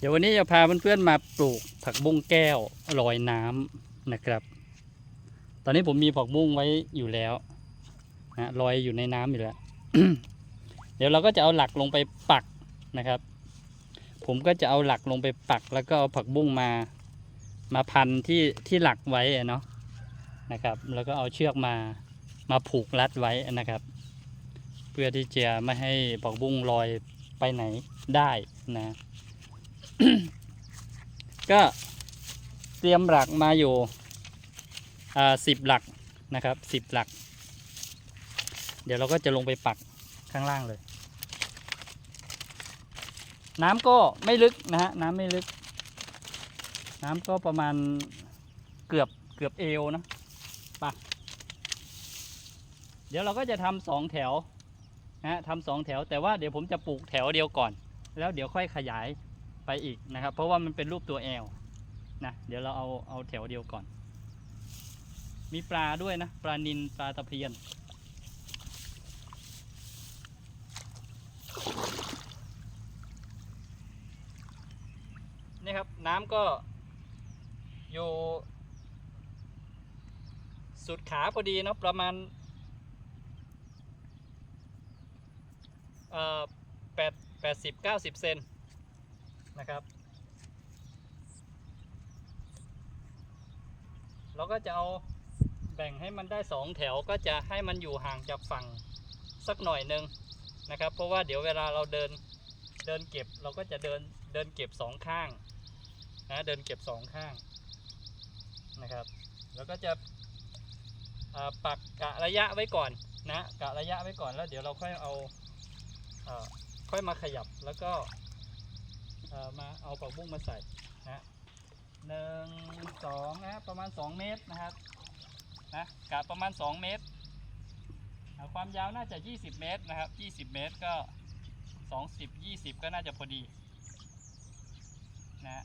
เดี๋ยววันนี้จะพาเพื่อนๆมาปลูกผักบุ้งแก้วลอยน้ำนะครับ ตอนนี้ผมมีผักบุ้งไว้อยู่แล้วนะลอยอยู่ในน้ำอยู่แล้ว เดี๋ยวเราก็จะเอาหลักลงไปปักนะครับ ผมก็จะเอาหลักลงไปปัก แล้วก็เอาผักบุ้งมามาพันที่ที่หลักไว้เนาะนะครับ แล้วก็เอาเชือกมามาผูกรัดไว้นะครับ เพื่อที่จะไม่ให้ผักบุ้งลอยไปไหนได้นะ ก็เตรียมหลักมาอยู่สิบหลักนะครับสิบหลัก เดี๋ยวเราก็จะลงไปปักข้างล่างเลย น้ำก็ไม่ลึกนะฮะน้ำไม่ลึก น้ำก็ประมาณเกือบเกือบเอวนะไปะเดี๋ยวเราก็จะทำสองแถวนะฮะทำสองแถวแต่ว่าเดี๋ยวผมจะปลูกแถวเดียวก่อน แล้วเดี๋ยวค่อยขยาย ไปอีกนะครับ เพราะว่ามันเป็นรูปตัวแอลนะเดี๋ยวเราเอาเอาแถวเดียวก่อน มีปลาด้วยนะ ปลานินปลาตะเพียน นี่ครับน้ำก็อยู่สุดขาพอดีเนาะประมาณเอ่อแปดแปดสิบเก้าสิบเซน นะครับ เราก็จะเอาแบ่งให้มันได้สองแถวก็จะให้มันอยู่ห่างจากฝั่งสักหน่อยหนึ่งนะครับ เพราะว่าเดี๋ยวเวลาเราเดินเดินเก็บเราก็จะเดินเดินเก็บสองข้างนะเดินเก็บสองข้างนะครับ แล้วก็จะปักกะระยะไว้ก่อนนะกะระยะไว้ก่อนแล้วเดี๋ยวเราค่อยเอาเอ่อค่อยมาขยับแล้วก็ มาเอาผักบุ้งมาใส่นะหนึ่งสองนะประมาณ 2 เมตรนะครับนะกะประมาณ 2 เมตร ความยาวน่าจะ 20 เมตรนะครับ 20 เมตรก็ 20 20 ก็น่าจะพอดีนะ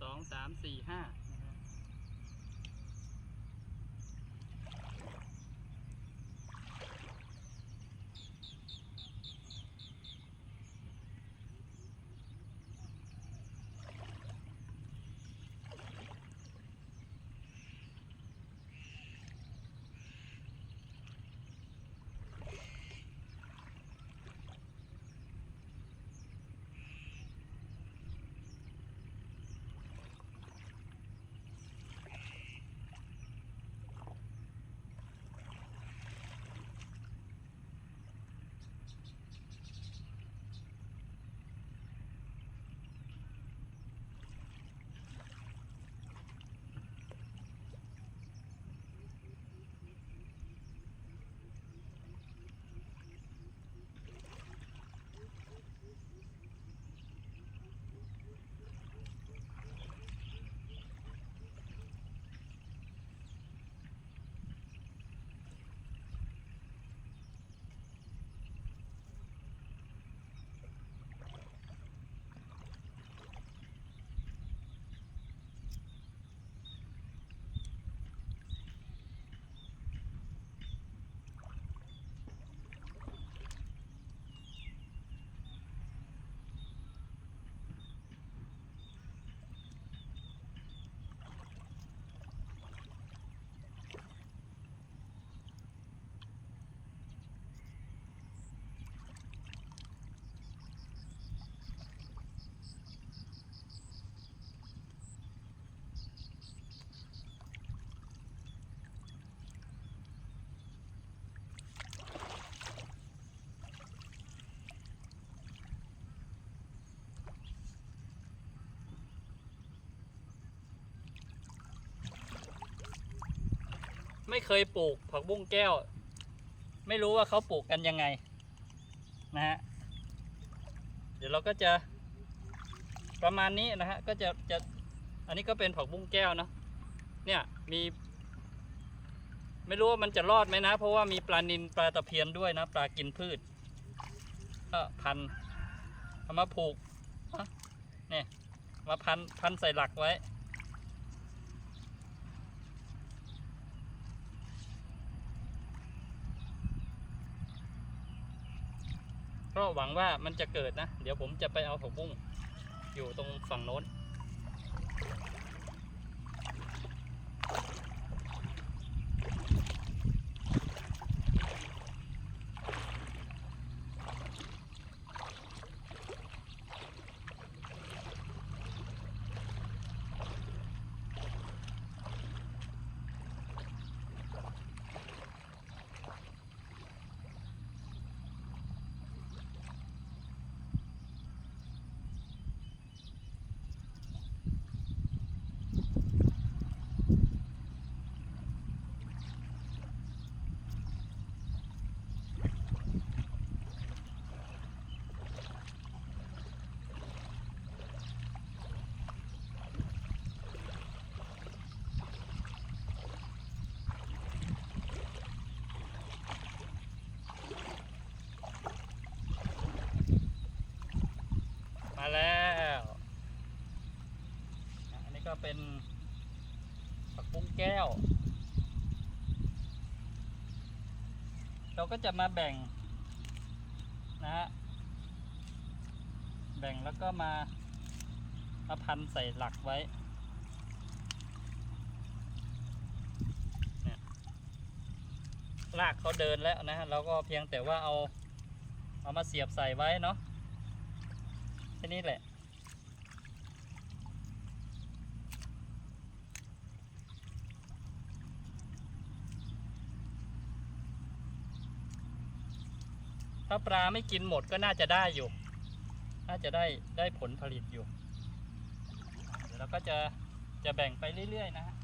สองสามสี่ห้า ไม่เคยปลูกผักบุ้งแก้ว ไม่รู้ว่าเขาปลูกกันยังไง นะฮะ เดี๋ยวเราก็จะประมาณนี้นะฮะ ก็จะจะอันนี้ก็เป็นผักบุ้งแก้วเนาะ เนี่ยมี ไม่รู้ว่ามันจะรอดไหมนะ เพราะว่ามีปลานินปลาตะเพียนด้วยนะ ปลากินพืชก็พันเอามาผูกเนี่ยมาพันพันใส่หลักไว้ ก็หวังว่ามันจะเกิดนะ เดี๋ยวผมจะไปเอาผักบุ้งอยู่ตรงฝั่งโน้น มาแล้วอะอันนี้ก็ เป็นผักบุ้งแก้ว เราก็จะมาแบ่งนะฮะแบ่งแล้วก็มามาพันใส่หลักไว้ลากเขาเดินแล้วนะฮะเราก็เพียงแต่ว่าเอาเอามาเสียบใส่ไว้เนาะแค่นี้แหละ ปลาไม่กินหมดก็น่าจะได้อยู่ น่าจะได้ได้ผลผลิตอยู่ เดี๋ยวเราก็จะจะแบ่งไปเรื่อยๆนะฮะ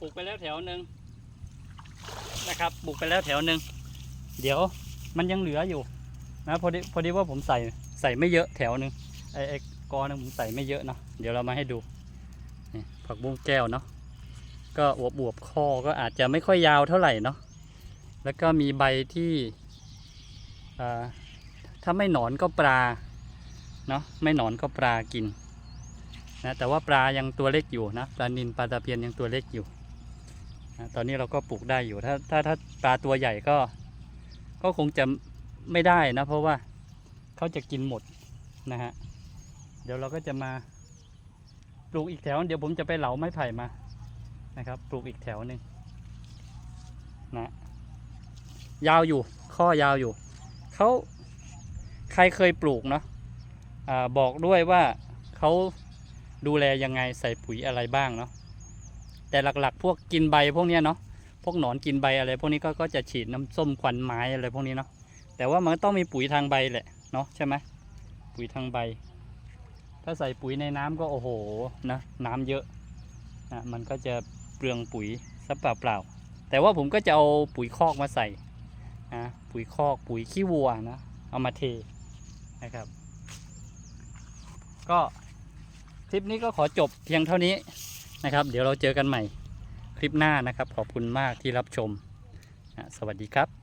ปลูกไปแล้วแถวหนึ่งนะครับปลูกไปแล้วแถวหนึ่งเดี๋ยวมันยังเหลืออยู่นะพอดีพอดีว่าผมใส่ใส่ไม่เยอะแถวหนึ่งไอ้ไอ้กอนึงผมใส่ไม่เยอะเนาะเดี๋ยวเรามาให้ดูนี่ผักบุ้งแก้วเนาะก็อวบอวบคอก็อาจจะไม่ค่อยยาวเท่าไหร่เนาะแล้วก็มีใบที่ถ้าไม่หนอนก็ปลาเนาะไม่หนอนก็ปลากินนะแต่ว่าปลายังตัวเล็กอยู่นะปลานินปลาตะเพียนยังตัวเล็กอยู่ ตอนนี้เราก็ปลูกได้อยู่ ถ้าถ้าถ้าปลาตัวใหญ่ก็ ก็คงจะไม่ได้นะ เพราะว่าเขาจะกินหมดนะฮะ เดี๋ยวเราก็จะมาปลูกอีกแถว เดี๋ยวผมจะไปเหลาไม้ไผ่มานะครับ ปลูกอีกแถวหนึ่งนะยาวอยู่ ข้อยาวอยู่เขาใครเคยปลูกเนาะอาบอกด้วยว่าเขาดูแลยังไงใส่ปุ๋ยอะไรบ้างเนาะ แต่หลักๆ พวกกินใบพวกเนี้ยเนาะพวกหนอนกินใบอะไรพวกนี้ก็ก็จะฉีดน้ำส้มควันไม้อะไรพวกนี้เนาะแต่ว่ามันต้องมีปุ๋ยทางใบแหละเนาะใช่ไหมปุ๋ยทางใบ ถ้าใส่ปุ๋ยในน้ำก็โอ้โหนะน้ำเยอะนะมันก็จะเปลืองปุ๋ยซะเปล่าๆแต่ว่าผมก็จะเอาปุ๋ยคอกมาใส่นะปุ๋ยคอกปุ๋ยขี้วัวนะเอามาเทนะครับ ก็คลิปนี้ก็ขอจบเพียงเท่านี้ นะครับ เดี๋ยวเราเจอกันใหม่คลิปหน้านะครับ ขอบคุณมากที่รับชม สวัสดีครับ